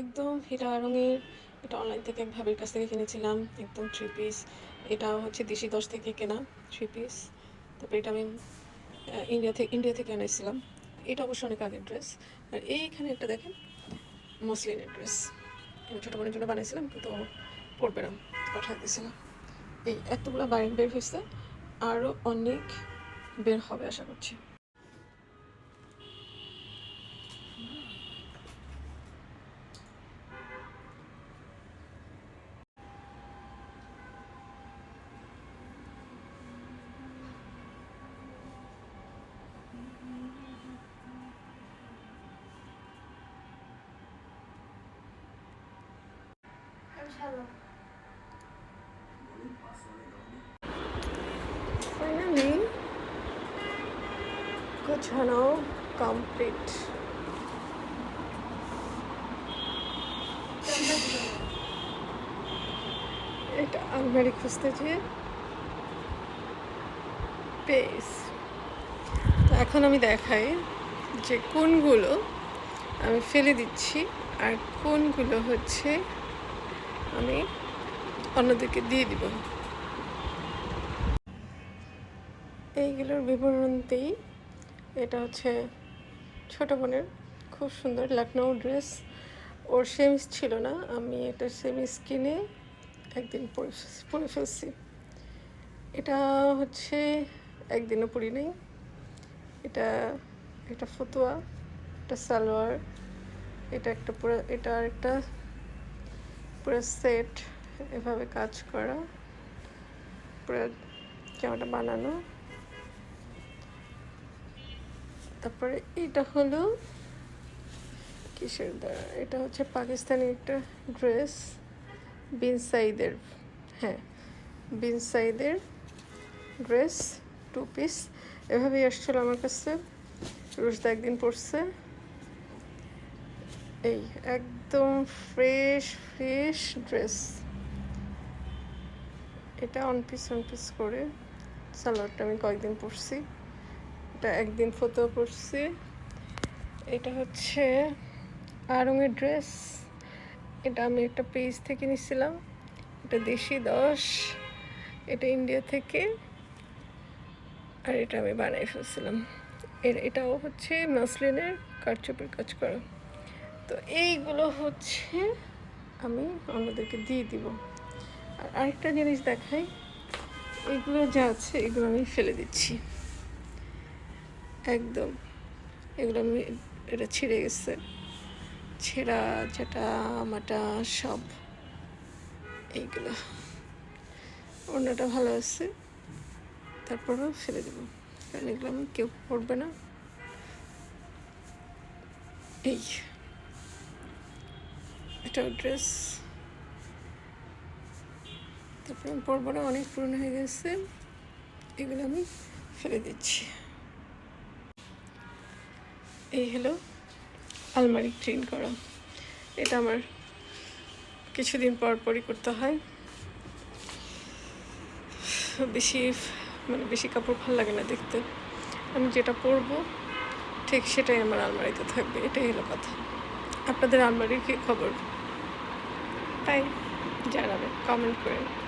একদম হীরা রঙের, এটা অনলাইন থেকে এক ভাবির কাছ থেকে কিনেছিলাম, একদম থ্রি পিস এটা হচ্ছে দেশি দশ থেকে কেনা থ্রি পিস তারপরে এটা আমি ইন্ডিয়া থেকে ইন্ডিয়া থেকে এনেছিলাম। এটা অবশ্য অনেক আগের ড্রেস আর এইখানে একটা দেখেন, মসলিনের ড্রেস আমি ছোটো বোনের জন্য বানিয়েছিলাম, কিন্তু পরবে না, পাঠিয়ে দিয়েছিলাম। এই এতগুলো বাইরে বের হয়েছে আরও অনেক বের হবে, আশা করছি। ফাইনালি গোছানো কমপ্লিট এটা আলমারি খুঁজতে যেয়ে পেস তো এখন আমি দেখাই যে কোনগুলো আমি ফেলে দিচ্ছি আর কোনগুলো হচ্ছে আমি অন্যদেরকে দিয়ে দিব। এইগুলোর বিবরণতেই এটা হচ্ছে ছোট বোনের খুব সুন্দর লখনৌ ড্রেস। ওর সেমিস ছিল না, আমি একটা সেমিস কিনে একদিন পরে ফেলছি- এটা হচ্ছে একদিনও পরি নেই। এটা এটা ফতুয়া এটা সালোয়ার, এটা একটা পুরো, এটা একটা পুরো সেট এভাবে কাজ করা। পুরো জামাটা বানানো। তারপরে এটা হলো কিসের দ্বারা? এটা হচ্ছে পাকিস্তানি একটা ড্রেস বিন সাইদের হ্যাঁ বিন সাইদের ড্রেস টু পিস এভাবেই আসছিল আমার কাছে। রোজদা একদিন পরছে। এই, একদম ফ্রেশ ফ্রেশ ড্রেস এটা অন পিস অন পিস করে সালোয়ারটা আমি কয়েকদিন পরছি। এটা একদিন ফটো পরছি। এটা হচ্ছে আরঙের ড্রেস এটা আমি একটা পেজ থেকে নিছিলাম। এটা দেশি দশ। এটা ইন্ডিয়া থেকে। আর এটা আমি বানাই ফেলছিলাম। এর এটাও হচ্ছে মাসলিনের কারচুপির কাজ করা। তো এইগুলো হচ্ছে আমি অন্যদেরকে দিয়ে দিব। আর আরেকটা জিনিস দেখাই, এগুলো যা আছে এগুলো আমি ফেলে দিচ্ছি। একদম, এগুলো আমি, এটা ছিঁড়ে গেছে। ছেঁড়া ঝাঁটা মাটা, সব এইগুলো। অন্যটা ভালো আছে, তারপরেও ফেলে দেবো। কারণ এগুলো আমি কেউ পড়বে না। এই। এটা ড্রেস তারপরে আমি পরবো অনেক পুরনো হয়ে গেছে। এগুলো আমি ফেলে দিচ্ছি। এই হলো আলমারি ক্লিন করা। এটা আমার কিছুদিন পর পরই করতে হয়। বেশি মানে বেশি কাপড় ভালো লাগে না দেখতে। আমি যেটা পরবো, ঠিক সেটাই আমার আলমারিতে থাকবে। এটাই হলো কথা। আপনাদের আলমারির কী খবর? তাই জানাবে কমেন্ট করে।